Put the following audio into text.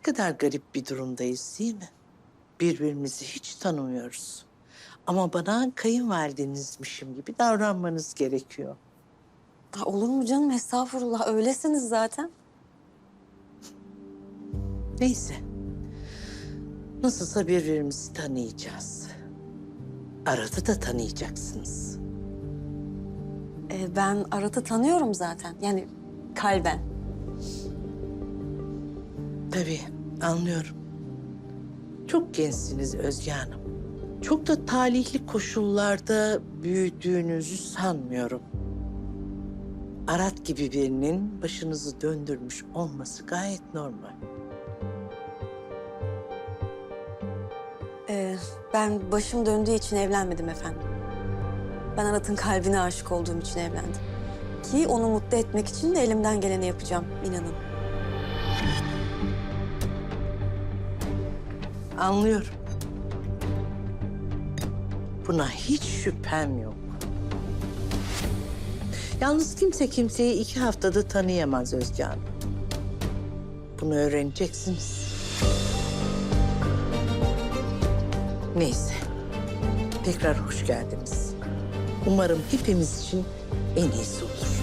Ne kadar garip bir durumdayız değil mi? Birbirimizi hiç tanımıyoruz. Ama bana kayınvalidenizmişim gibi davranmanız gerekiyor. Ha, olur mu canım? Estağfurullah. Öylesiniz zaten. Neyse. Nasılsa birbirimizi tanıyacağız. Arada da tanıyacaksınız. Ee, ben Arat'ı tanıyorum zaten. Yani kalben. Tabii anlıyorum. Çok gençsiniz Özge Hanım. Çok da talihli koşullarda büyüdüğünüzü sanmıyorum. Arat gibi birinin başınızı döndürmüş olması gayet normal. Ee, ben başım döndüğü için evlenmedim efendim. Ben Arat'ın kalbine aşık olduğum için evlendim. Ki onu mutlu etmek için de elimden geleni yapacağım, inanın. Anlıyorum. Buna hiç şüphem yok. Yalnız kimse kimseyi iki haftada tanıyamaz Özge Hanım. Bunu öğreneceksiniz. Neyse. Tekrar hoş geldiniz. Umarım hepimiz için en iyisi olur.